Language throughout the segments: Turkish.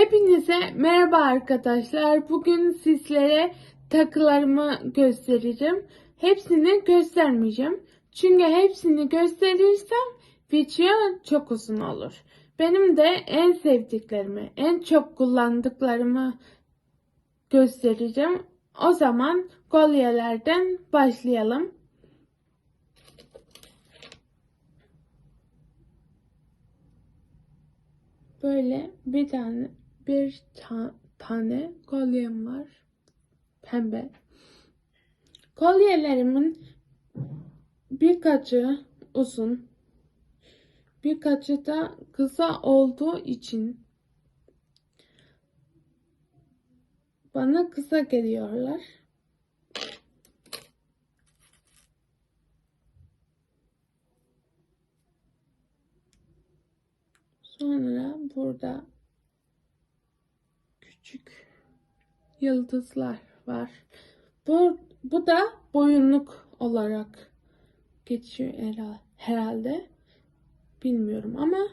Hepinize merhaba arkadaşlar. Bugün sizlere takılarımı göstereceğim. Hepsini göstermeyeceğim. Çünkü hepsini gösterirsem video çok uzun olur. Benim de en sevdiklerimi, en çok kullandıklarımı göstereceğim. O zaman kolyelerden başlayalım. Böyle bir tane bir ta- tane kolyem var. Pembe. Kolyelerimin birkaçı uzun, birkaçı da kısa olduğu için bana kısa geliyorlar. Sonra burada küçük yıldızlar var. Bu, bu da boyunluk olarak geçiyor herhalde. Bilmiyorum ama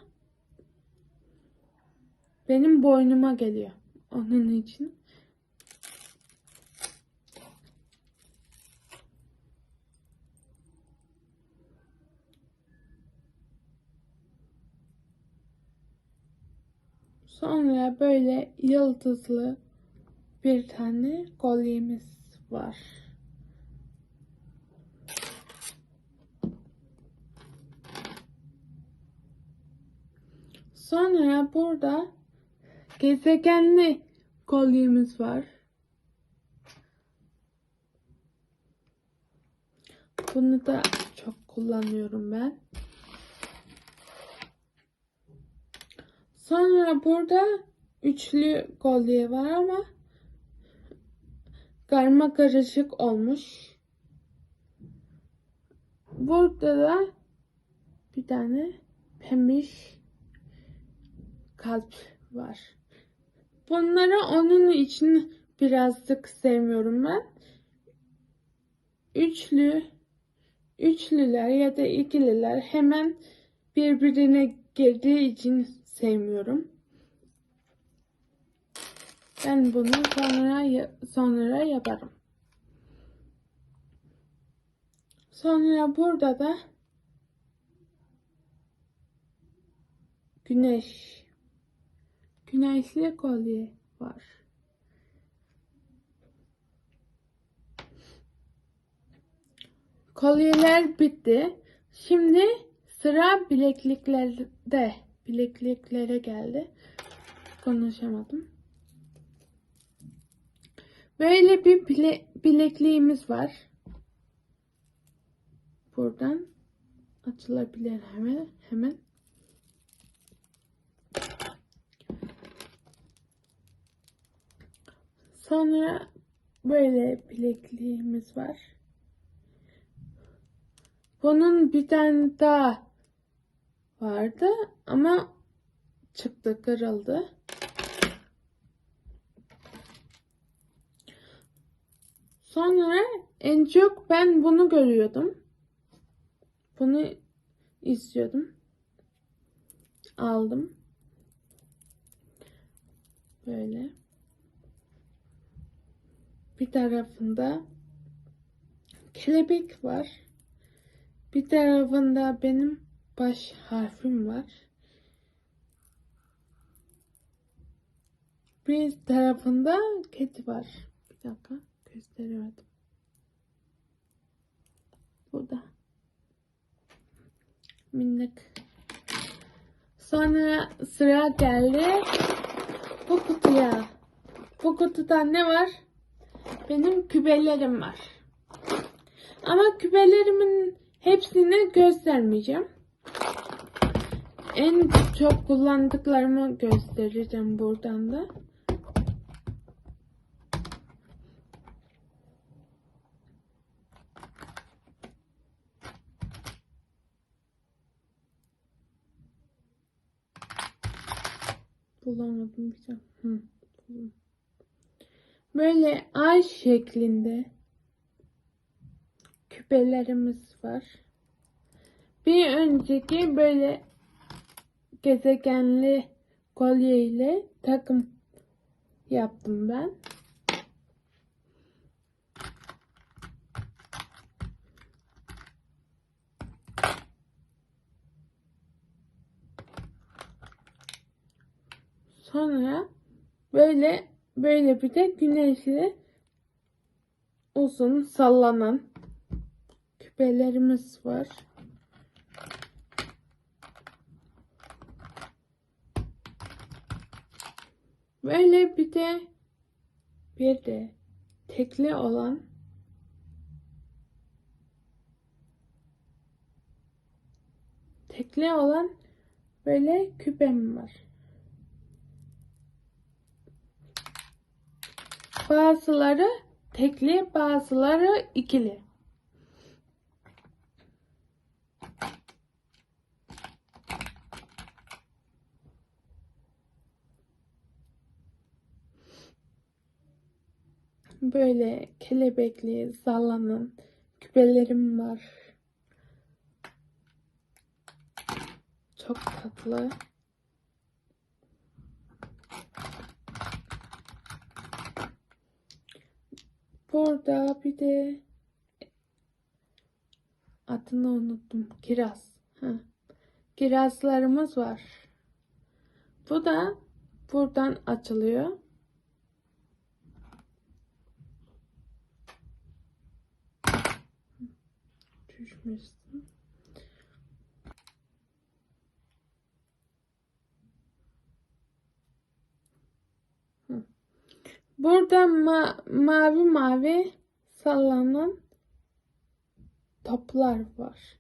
benim boynuma geliyor. Onun için. Sonra böyle yıldızlı bir tane kolyemiz var. Sonra burada gezegenli kolyemiz var. Bunu da çok kullanıyorum ben. Sonra burada üçlü kolye var ama karma karışık olmuş. Burada da bir tane pembiş kalp var. Bunları onun için birazcık sevmiyorum ben. Üçlü, üçlüler ya da ikililer hemen birbirine girdiği için sevmiyorum. Ben bunu sonra sonra yaparım. Sonra burada da güneş güneşli kolye var. Kolyeler bitti. Şimdi sıra bilekliklerde bilekliklere geldi. Konuşamadım. Böyle bir bile, bilekliğimiz var. Buradan açılabilir hemen hemen. Sonra böyle bilekliğimiz var. Bunun bir tane daha vardı ama çıktı kırıldı. Sonra en çok ben bunu görüyordum. Bunu istiyordum. Aldım. Böyle. Bir tarafında kelebek var. Bir tarafında benim baş harfim var. Bir tarafında kedi var. Bir dakika gösteremedim. Burada. Minnak. Sonra sıra geldi bu kutuya. Bu kutuda ne var? Benim kübelerim var. Ama kübelerimin hepsini göstermeyeceğim. En çok kullandıklarımı göstereceğim buradan da. Bulamadım bir şey. Böyle ay şeklinde küpelerimiz var. Bir önceki böyle gezegenli kolye ile takım yaptım ben. Sonra böyle böyle bir de güneşli uzun sallanan küpelerimiz var. Böyle bir de bir de tekli olan tekli olan böyle küpem var. Bazıları tekli, bazıları ikili. Böyle kelebekli, sallanan küpelerim var. Çok tatlı. Burada bir de adını unuttum. Kiraz. Kirazlarımız var. Bu da buradan açılıyor. Düşmüşsün. Hı. Burada ma mavi mavi sallanan toplar var.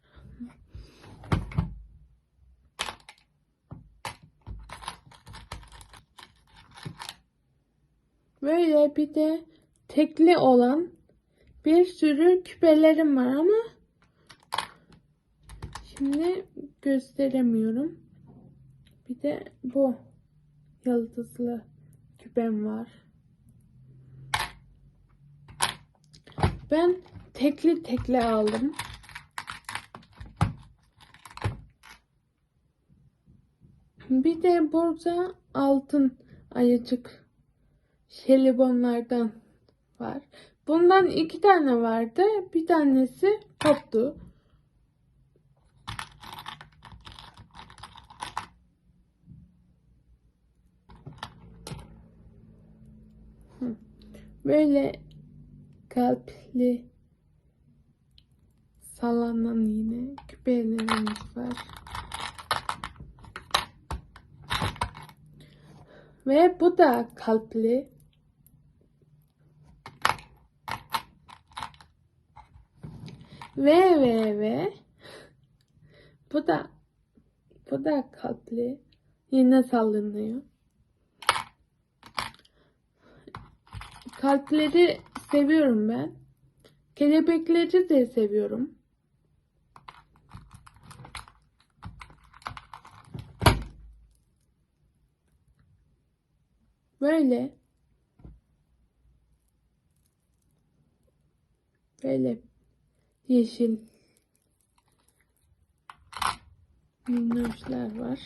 Böyle bir de tekli olan bir sürü küpelerim var ama şimdi gösteremiyorum. Bir de bu yıldızlı küpem var. Ben tekli tekli aldım. Bir de burada altın ayıcık şelibonlardan var. Bundan iki tane vardı. Bir tanesi koptu. Böyle kalpli sallanan yine küpelerimiz var. Ve bu da kalpli. Ve ve ve bu da bu da kalpli. Yine sallanıyor. Kalpleri seviyorum ben. Kelebekleri de seviyorum. Böyle böyle yeşil minnoşlar var.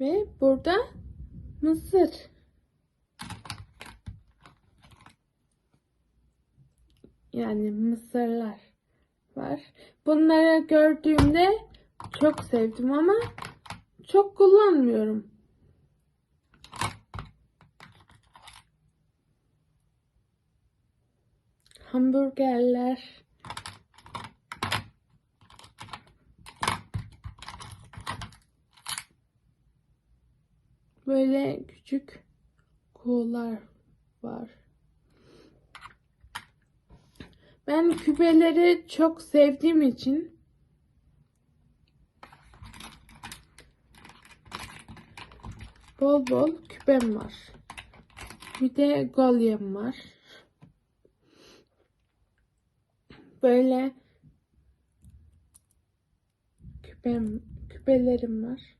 Ve burada mısır. Yani mısırlar var. Bunları gördüğümde çok sevdim ama çok kullanmıyorum. Hamburgerler. Böyle küçük kuğular var. Ben küpeleri çok sevdiğim için bol bol küpem var. Bir de golyem var. Böyle küpem, küpelerim var.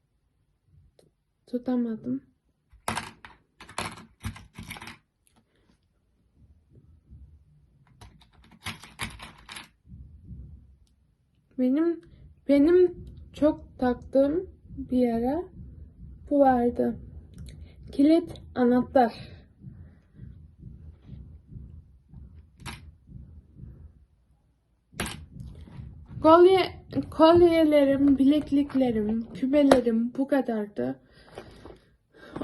Tutamadım. Benim benim çok taktığım bir ara bu vardı. Kilit anahtar. Kolye, kolyelerim, bilekliklerim, küpelerim bu kadardı.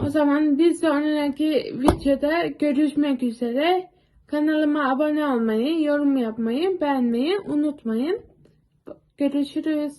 O zaman bir sonraki videoda görüşmek üzere. Kanalıma abone olmayı, yorum yapmayı, beğenmeyi unutmayın. Görüşürüz.